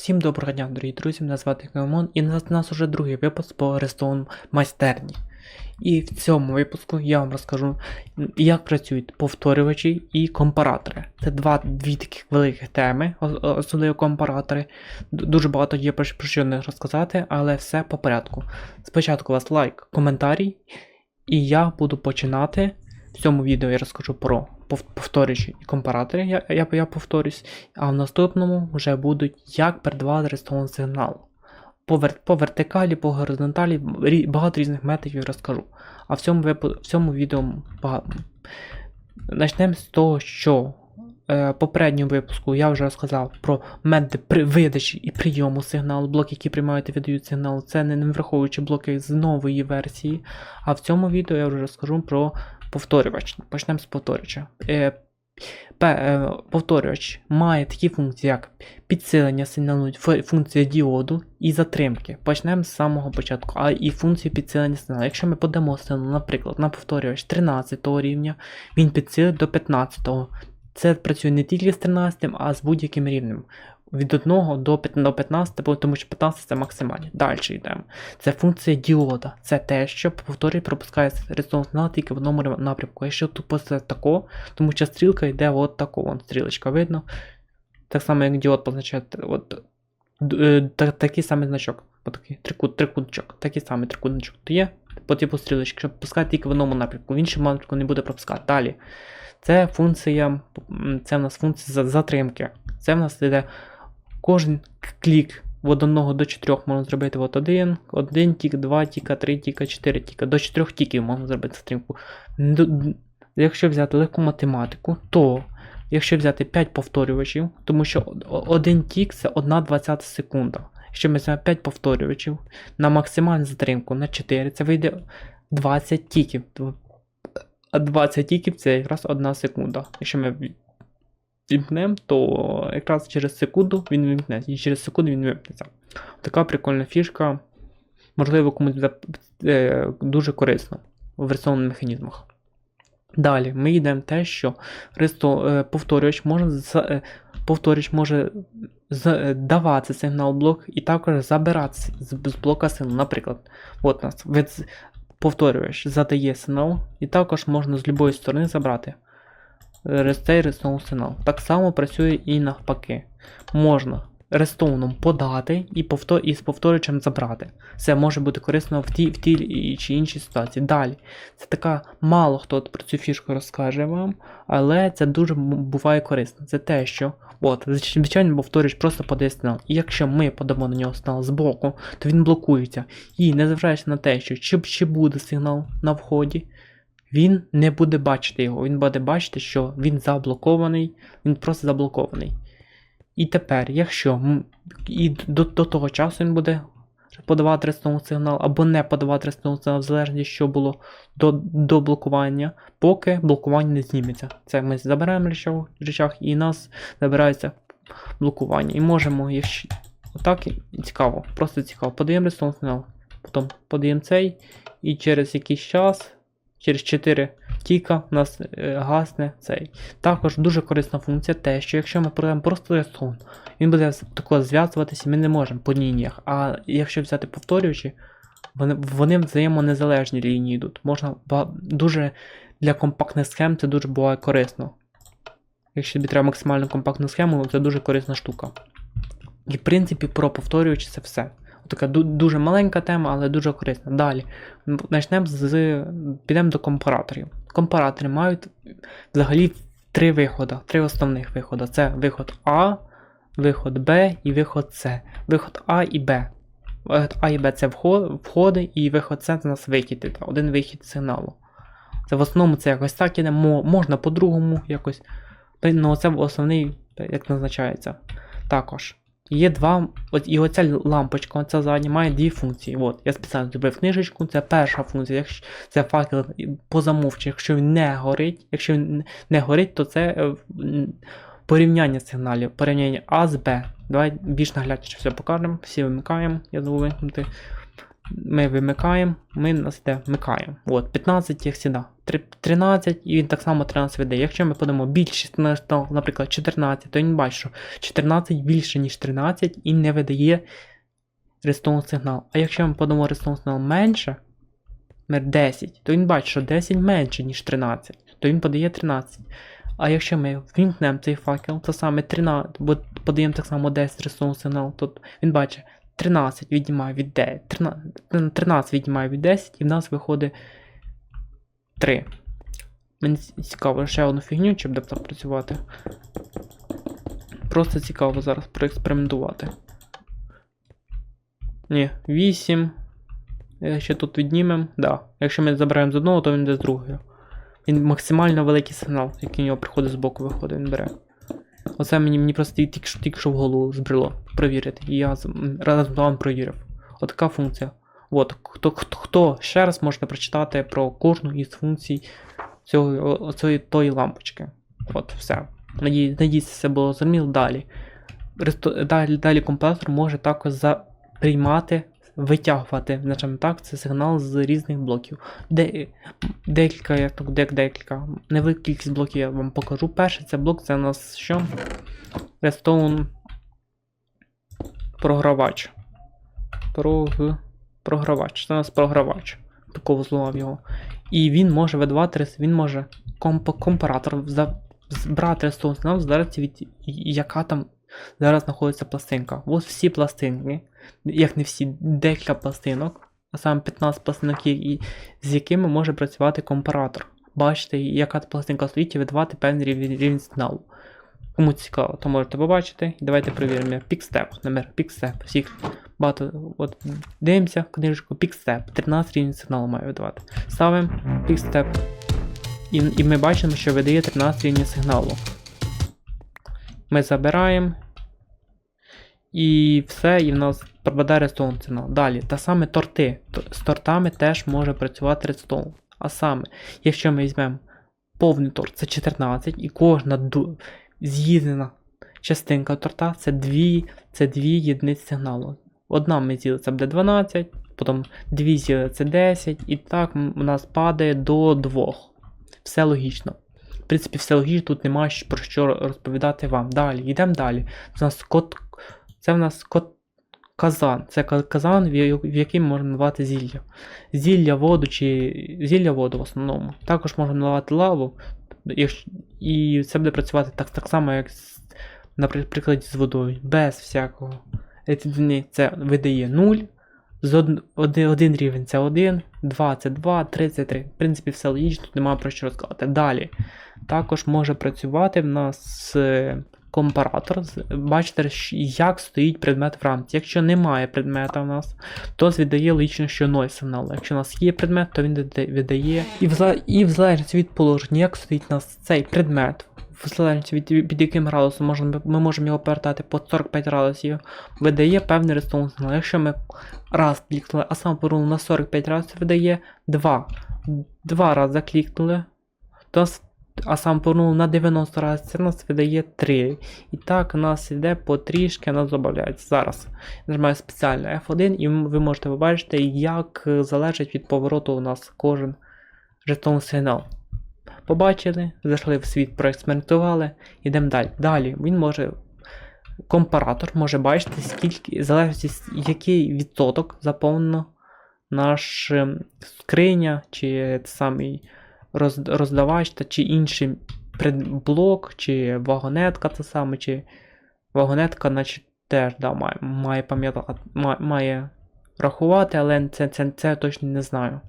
Всім доброго дня, дорогі друзі, мене звати Каймон, і на нас уже другий випуск по Redstone майстерні. І в цьому випуску я вам розкажу, як працюють повторювачі і компаратори. Це два дві таких великих теми, особливо компаратори. Дуже багато є про що не розказати, але все по порядку. Спочатку у вас лайк, коментарій, і я буду починати. В цьому відео я розкажу про пов- повторюючі і компаратори, я, я, я повторюсь, а в наступному вже будуть як передавати рестон сигнал. По, вер, по вертикалі, по горизонталі, рі- багато різних методів розкажу. А в цьому, в цьому відео багато. Почнемо з того, що е, попередньому випуску я вже розказав про методи при видачі і прийому сигналу, блоки, які приймають і видають сигнал. Це не, не враховуючи блоки з нової версії. А в цьому відео я вже розкажу про повторювач. Почнемо з повторювача. Е, е, повторювач має такі функції, як підсилення сигналу, функція діоду і затримки. Почнемо з самого початку. А і функцію підсилення сигналу. Якщо ми подамо сигнал, наприклад, на повторювач 13 рівня, він підсилить до 15. Це працює не тільки з 13, а з будь-яким рівнем. Від 1 до 15, тому що 15 це максимальні. Далі йдемо. Це функція діода. Це те, що повторює пропускає резонанс сигнал тільки в одному напрямку. Якщо тупо це тако, тому що стрілка йде от тако, вон стрілочка видно. Так само, як діод позначає от, е, та- такий самий значок. Отакий трикут, трикутничок. Такий самий трикутничок. То є по типу стрілочки, щоб пропускати тільки в одному напрямку, в іншому напрямку не буде пропускати. Далі. Це функція, це в нас функція затримки. Це в нас йде кожен клік від 1 до 4 можна зробити от 1, 1 тік, 2 тіка, 3 тіка, 4 тіка, до 4 тіків можна зробити затримку. Д- Якщо взяти легку математику, то якщо взяти 5 повторювачів, тому що один тік це 1 20 секунда. Якщо ми візьмемо 5 повторювачів на максимальну затримку на 4, це вийде 20 тіків. А 20 тіків це якраз 1 секунда. Якщо ми ві- то якраз через секунду він вімкнеться, і через секунду він вимкнеться. Така прикольна фішка. Можливо, комусь е, дуже корисно в версійних механізмах. Далі ми йдемо те, що ресто, е, повторювач може, е, повторювач може давати сигнал блок і також забирати з, блока сигнал. Наприклад, от нас повторювач задає сигнал, і також можна з будь-якої сторони забрати цей рестон сигнал. Так само працює і навпаки. Можна рестоуном подати і, повтор, і з повторювачем забрати. Це може бути корисно в тій, в тій чи іншій ситуації. Далі. Це така, мало хто про цю фішку розкаже вам, але це дуже буває корисно. Це те, що от, звич- звичайно, повторювач просто подає сигнал. І якщо ми подамо на нього сигнал з боку, то він блокується. І незважаючи на те, що чи, чи буде сигнал на вході, він не буде бачити його. Він буде бачити, що він заблокований, він просто заблокований. І тепер, якщо і до, до того часу він буде подавати рестовий сигнал або не подавати рестовий сигнал, в залежності, що було до, до блокування, поки блокування не зніметься. Це ми забираємо речах, речах і нас забирається блокування. І можемо, якщо отак цікаво, просто цікаво. Подаємо рестовий сигнал, потім подаємо цей, і через якийсь час, через 4 тіка, у нас е, гасне цей. Також дуже корисна функція те, що якщо ми продаємо просто рестон, він буде тако зв'язуватися, ми не можемо по лініях. А якщо взяти повторюючи, вони, вони взаємонезалежні лінії йдуть. Можна дуже для компактних схем це дуже буває корисно. Якщо тобі треба максимально компактну схему, це дуже корисна штука. І в принципі про повторюючи це все. Така дуже маленька тема, але дуже корисна. Далі. Почнемо з. Підемо до компараторів. Компаратори мають взагалі три виходи, три основних виходи. Це виход А, виход Б і виход С. Виход А і Б. Виход А і Б це входи, і виход С це нас вихід, один вихід сигналу. Це в основному це якось так іде, можна по-другому якось. Ну, це основний, як назначається. Також. Є два. От, і оця лампочка, оця задня, має дві функції. От, я спеціально зробив книжечку, це перша функція. Якщо це факел по якщо він не горить, якщо він не горить, то це е, порівняння сигналів, порівняння А з Б. Давай більш наглядніше все покажемо. Всі вимикаємо, я забув вимкнути. Ми вимикаємо, ми нас йде вмикаємо. От, 15 як сюди. 13, і він так само 13 веде. Якщо ми подамо на- наприклад, 14, то він бачить, що 14 більше, ніж 13 і не видає рестон сигнал. А якщо ми подамо рестон сигнал менше, 10, то він бачить, що 10 менше, ніж 13, то він подає 13. А якщо ми вімкнемо цей факел, то саме 13, бо подаємо так само 10 рестон сигнал, то він бачить 13 віднімає від 9, 13, 13 віднімає від 10, і в нас виходить 3. Мені цікаво ще одну фігню, чи буде працювати. Просто цікаво зараз проекспериментувати. Ні, 8. Якщо тут віднімемо, да. Якщо ми забираємо з одного, то він йде з другого. Він максимально великий сигнал, який у нього приходить з боку, виходить, він бере. Оце мені, мені просто тільки, що- тільки що в голову збрело провірити. І я разом з вами провірив. Отака функція. От, хто, хто, хто ще раз можете прочитати про кожну із функцій цього, цієї тої лампочки. От, все. Надію, надіюсь, це було зрозуміло. Далі. Далі, далі компресор може також за, приймати, витягувати, значимо так, це сигнал з різних блоків. Де, декілька, як так, дек, декілька. Невелика кількість блоків я вам покажу. Перший це блок, це у нас що? Redstone програвач. Прог... Програвач. Це у нас програвач. Такого зловав його. І він може видавати, рес- він може комп... компаратор збирати рестон сигнал в від яка там зараз знаходиться пластинка. Ось всі пластинки, як не всі, декілька пластинок, а саме 15 пластинок, з якими може працювати компаратор. Бачите, яка пластинка стоїть і видавати певний рівень, сигналу. Кому цікаво, то можете побачити. І давайте перевіримо. Пікстеп, номер Пікстеп. Всіх багато. От дивимося книжку Пікстеп. 13 рівень сигналу має видавати. Ставимо Пікстеп. І, і ми бачимо, що видає 13 рівень сигналу. Ми забираємо. І все, і в нас пропадає редстоун ціна. Далі, та саме торти. З тортами теж може працювати редстоун. А саме, якщо ми візьмемо повний торт, це 14, і кожна з'їдена частинка торта це дві, це дві єдиниці сигналу. Одна ми з'їли, це буде 12, потім дві з'їли це 10, і так у нас падає до 2. Все логічно. В принципі, все логічно, тут немає про що розповідати вам. Далі, йдемо далі. У нас кот. Це в нас. Казан. Це казан, в який можна наливати зілля. Зілля, воду чи зілля воду в основному. Також можна наливати лаву. І це буде працювати так, так само, як наприклад, з водою. Без всякого. Це видає 0. З од, один, один рівень це 1, 2 це 2, 3 це 3. В принципі, все логічно, тут немає про що розказати. Далі. Також може працювати в нас компаратор. Бачите, як стоїть предмет в рамці. Якщо немає предмета в нас, то віддає логічно, що 0 сигнал. Якщо у нас є предмет, то він відда- віддає. І в, і в залежності від положення, як стоїть у нас цей предмет, в залежності від, під яким градусом ми можемо його повертати по 45 градусів, видає певний рестоун сигнал. Якщо ми раз клікнули, а сам повернув на 45 градусів, видає 2. Два рази клікнули, то а сам повернув на 90 разів, це нас видає 3. І так нас йде потрішки, нас додається. Зараз нажимаю спеціально F1 і ви можете побачити, як залежить від повороту у нас кожен жетон сигнал. Побачили, зайшли в світ, проекспериментували, йдемо далі. Далі він може. Компаратор може бачити, скільки, залежить, який відсоток заповнено наш скриня, чи самий роздавач, та чи інший предблок, чи вагонетка це саме, чи вагонетка, значить, теж да, має, має пам'ятати, має, рахувати, але це, це, це я точно не знаю.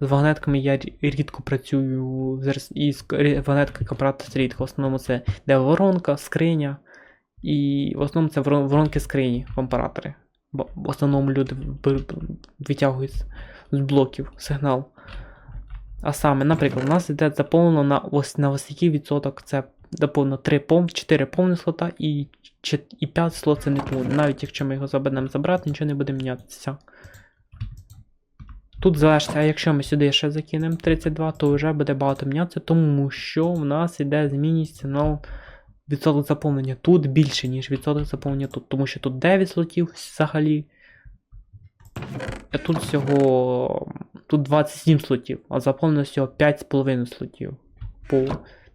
З вагонетками я рідко працюю і з р- вагонеткою рідко. В основному це де воронка, скриня. І в основному це воронки скрині, компаратори. Бо в основному люди витягують з блоків сигнал. А саме, наприклад, у нас йде заповнено на ось на ось який відсоток це заповнено 3 пов, 4 повні слота і, і 5 слот це не повні. Навіть якщо ми його забудемо забрати, нічого не буде мінятися. Тут залежить, а якщо ми сюди ще закинемо 32, то вже буде багато мінятися, тому що в нас іде змінність сигнал відсоток заповнення тут більше, ніж відсоток заповнення тут, тому що тут 9 слотів взагалі. тут всього тут 27 слотів, а заповнено всього 5,5 слотів.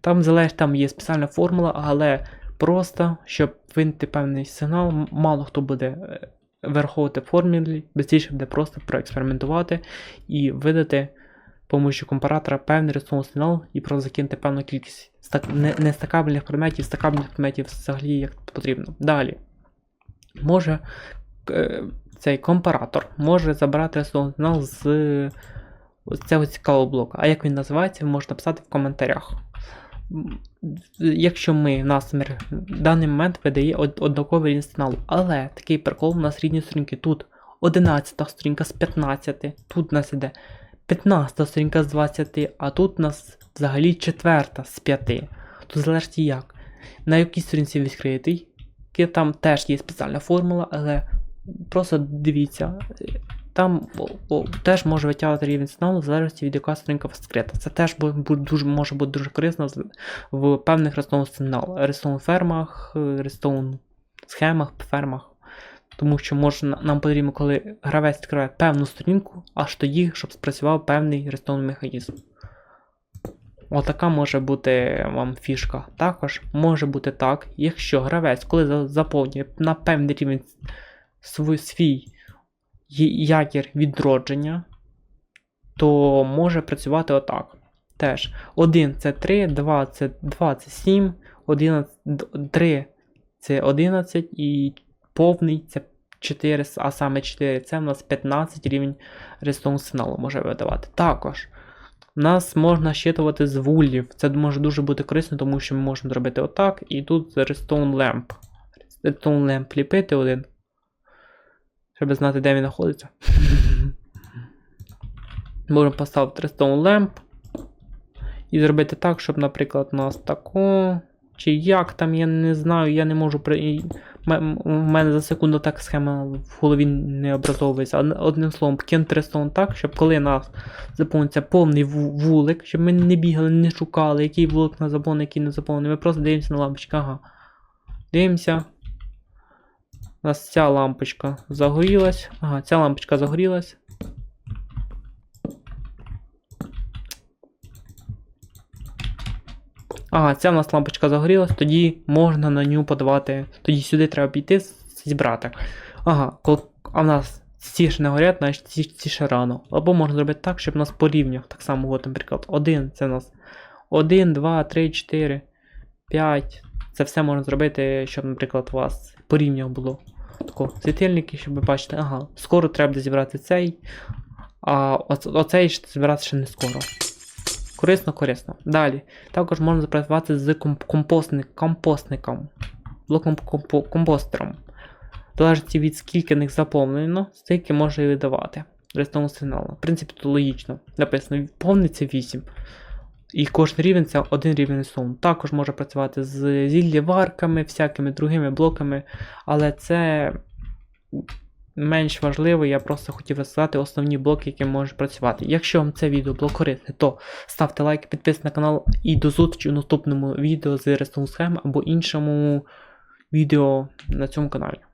Там залежить, там є спеціальна формула, але просто, щоб винти певний сигнал, мало хто буде е, враховувати формулі, безпечніше буде просто проекспериментувати і видати помощью компаратора певний рисунок сигнал і просто закинути певну кількість стак... не, не стакабельних предметів, стакабельних предметів взагалі як потрібно. Далі. Може е, цей компаратор може забрати сигнал з цього цікавого блоку. А як він називається, ви можете написати в коментарях. Якщо ми, в в даний момент видає однаковий сигналу, але такий прикол, у нас рідні сторінки тут 11 сторінка з 15, тут у нас іде 15 сторінка з 20, а тут у нас взагалі 4 з 5. Тут залежить як. На якій сторінці відкритий, там теж є спеціальна формула, але просто дивіться, е, там теж може витягувати рівень сигналу в залежності від яка сторінка відкрита. Це теж бу- бу- дуже, може бути дуже корисно в певних рестон сигналах, рестон фермах, рестон схемах, фермах. Тому що може нам потрібно, коли гравець відкриває певну сторінку, аж тоді, щоб спрацював певний рестон механізм. Отака може бути вам фішка. Також може бути так, якщо гравець, коли заповнює на певний рівень свій, свій якір відродження, то може працювати отак. Теж 1 це 3, 2 це 2 це 7, 11, 3 це 11 і повний це 4, а саме 4 це в нас 15 рівень рестон сигналу може видавати. Також нас можна щитувати з вулів. Це може дуже бути корисно, тому що ми можемо зробити отак, і тут Redstone Lamp. Redstone Lamp ліпити один. Щоб знати, де він знаходиться. Можемо поставити Redstone Lamp. І зробити так, щоб, наприклад, у нас тако. Чи як там, я не знаю, я не можу при. У мене за секунду так схема в голові не образовується. Одним словом, Redstone так, щоб коли нас заповниться повний вулик, щоб ми не бігали, не шукали, який вулик на заповнений, який не заповнений. Ми просто дивимося на лампочку. Ага. Дивимося. У нас ця лампочка загорілась. Ага, ця лампочка загорілась. Ага, ця в нас лампочка загорілась, тоді можна на нього подавати. Тоді сюди треба піти зібрати. Ага, кол- а в нас ці ж не горять, значить ці, ці ще рано. Або можна зробити так, щоб у нас по рівнях так само, от, наприклад, 1 це у нас 1, 2, 3, 4, 5. Це все можна зробити, щоб, наприклад, у вас по рівнях було. Тако, світильники, щоб ви бачите, ага, скоро треба зібрати цей, а оцей ще збирати ще не скоро. Корисно, корисно. Далі. Також можна запрацювати з компостник, компостником. Блоком компо- компостером. Залежить від скільки них заповнено, стільки може і видавати рестового сигналу. В принципі, тут логічно. Написано, повний це 8. І кожен рівень це один рівень сум. Також може працювати з зіллєварками, всякими другими блоками, але це менш важливо, я просто хотів розказати основні блоки, які можуть працювати. Якщо вам це відео було корисне, то ставте лайк, підписуйтесь на канал і до зустрічі у наступному відео з рестовою схемою або іншому відео на цьому каналі.